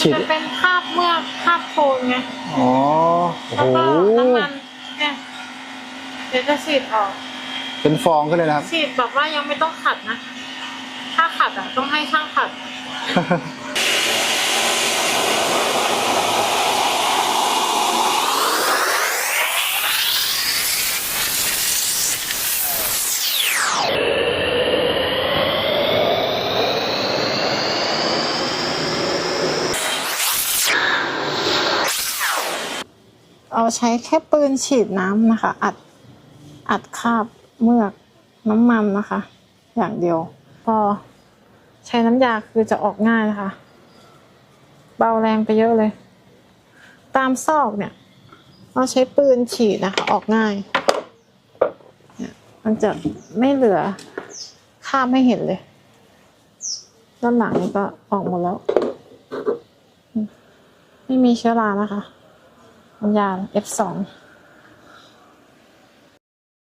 ฉีดจะเป็นคราบเมือกคราบโคลนไงอ๋อโอ้แล้วโหก็น้ำมันเนี่ยเดี๋ยวจะฉีดออก เป็นฟองขึ้นเลยนะครับ ฉีดแบบว่ายังไม่ต้องขัดนะ ถ้าขัดอะต้องให้ช่างขัด เอาใช้แค่ปืนฉีดน้ำนะคะ อัดอัดคาบเมือกน้ำมันนะคะ อย่างเดียว พอใช้น้ำยาคือจะออกง่ายนะคะ เบาแรงไปเยอะเลย ตามซอกเนี่ย เราใช้ปืนฉีดนะคะ ออกง่ายเนี่ยมันจะไม่เหลือคราบไม่เห็นเลย ด้านหลังนี่ก็ออกหมดแล้ว ไม่มีเชื้อรานะคะ น้ำยา F2